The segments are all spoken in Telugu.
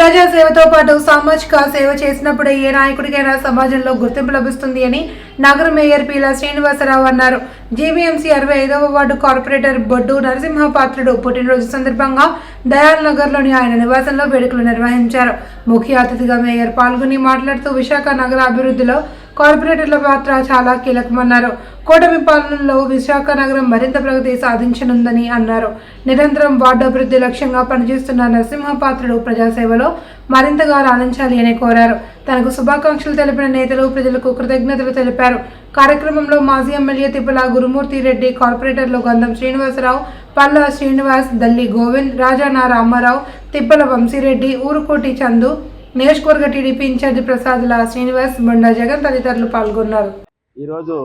ప్రజాసేవతో పాటు సామాజిక సేవ చేసినప్పుడే ఏ నాయకుడికైనా సమాజంలో గుర్తింపు లభిస్తుంది అని నగర మేయర్ పీలా శ్రీనివాసరావు అన్నారు. జీవీఎంసీ అరవై ఐదవ వార్డు కార్పొరేటర్ బొడ్డు నరసింహపాత్రుడు పుట్టినరోజు సందర్భంగా దయాల్ నగర్లోని ఆయన నివాసంలో వేడుకలు నిర్వహించారు. ముఖ్య అతిథిగా మేయర్ పాల్గొని మాట్లాడుతూ విశాఖ నగర అభివృద్ధిలో కార్పొరేటర్ల పాత్ర చాలా కీలకమన్నారు. కూటమి పాలనలో విశాఖ నగరం మరింత ప్రగతి సాధించనుందని అన్నారు. నిరంతరం వార్డు అభివృద్ధి లక్ష్యంగా పనిచేస్తున్న నరసింహపాత్రుడు ప్రజాసేవలో మరింతగా రాణించాలి అని కోరారు. తనకు శుభాకాంక్షలు తెలిపిన నేతలు ప్రజలకు కృతజ్ఞతలు తెలిపారు. కార్యక్రమంలో మాజీ ఎమ్మెల్యే తిప్పల గురుమూర్తి రెడ్డి కార్పొరేటర్లు గంధం శ్రీనివాసరావు పల్లా శ్రీనివాస్ దల్లి గోవింద్ రాజానా రామారావు తిప్పల వంశీరెడ్డి ఊరుకోటి చందు నియోజకవర్గ టీడీపీ ఇన్ఛార్జి ప్రసాద్ల శ్రీనివాస్ బొండా జగన్ తదితరులు పాల్గొన్నారు. ఈరోజు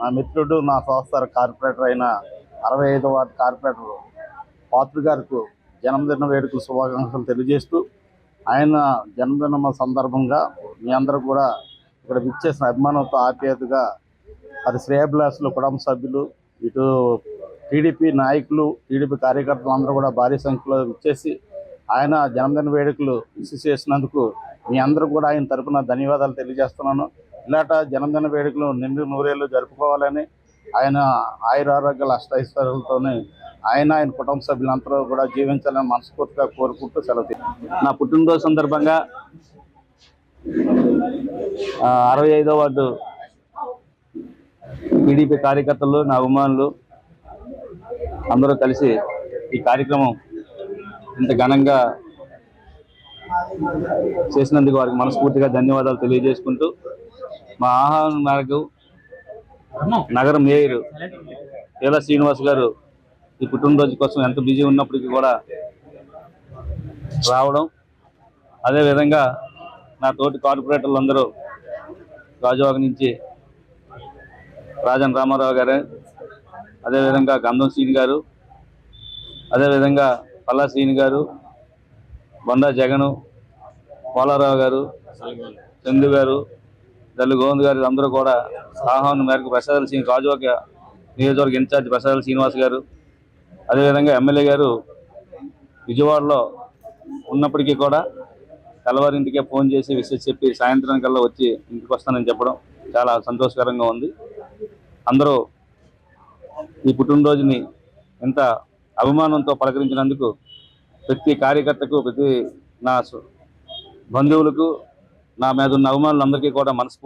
నా మిత్రుడు నా సంస్థ కార్పొరేటర్ అయిన అరవై ఐదు వార్డు కార్పొరేటర్ పాత్రి గారికి జన్మదిన వేడుకలు శుభాకాంక్షలు తెలియజేస్తూ ఆయన జన్మదిన సందర్భంగా మీ అందరూ కూడా ఇక్కడ విచ్చేసిన అభిమానంతో ఆప్యాయతగా అది శ్రేయబ్లాస్లో కుటుంబ సభ్యులు ఇటు టీడీపీ నాయకులు టీడీపీ కార్యకర్తలు అందరూ కూడా భారీ సంఖ్యలో విచ్చేసి ఆయన జన్మదిన వేడుకలు విసి చేసినందుకు మీ అందరూ కూడా ఆయన తరపున ధన్యవాదాలు తెలియజేస్తున్నాను. ఇలాట జన్మదిన వేడుకలు నిండు నూరేళ్ళు జరుపుకోవాలని ఆయన ఆయుర ఆరోగ్యాల అష్టైశ్వర్యాలతోనే ఆయన ఆయన కుటుంబ సభ్యులందరూ కూడా జీవించాలని మనస్ఫూర్తిగా కోరుకుంటూ సెలవు నా పుట్టినరోజు సందర్భంగా అరవై ఐదో వార్డు టీడీపీ కార్యకర్తలు నా అభిమానులు అందరూ కలిసి ఈ కార్యక్రమం ఇంత ఘనంగా చేసినందుకు వారికి మనస్ఫూర్తిగా ధన్యవాదాలు తెలియజేసుకుంటూ మా ఆహ్వానం మేరకు నగర మేయర్ ఏలా శ్రీనివాస్ గారు ఈ పుట్టినరోజు కోసం ఎంత బిజీ ఉన్నప్పటికీ కూడా రావడం. అదేవిధంగా నా తోటి కార్పొరేటర్లు అందరూ రాజువాక నుంచి రాజన్ రామారావు గారు అదేవిధంగా గంధం శ్రీని గారు అదేవిధంగా పల్లా శ్రీని గారు బొండా జగను పోలారావు గారు చందు గారు దల్లు గోవింద్ గారు అందరూ కూడా ఆహ్వానం మేరకు ప్రసాద్ రాజు రాజువాక నియోజకవర్గ ఇన్ఛార్జ్ ప్రసాద్ శ్రీనివాస్ గారు. అదేవిధంగా ఎమ్మెల్యే గారు విజయవాడలో ఉన్నప్పటికీ కూడా తెల్లవారింటికే ఫోన్ చేసి విషయం చెప్పి సాయంత్రం కల్లా వచ్చి ఇంటికి వస్తానని చెప్పడం చాలా సంతోషకరంగా ఉంది. అందరూ ఈ పుట్టినరోజుని ఎంత అభిమానంతో పలకరించినందుకు ప్రతి కార్యకర్తకు ప్రతి నా సు- బంధువులకు నా మీద ఉన్న అభిమానులందరికీ కూడా మనస్ఫూర్తి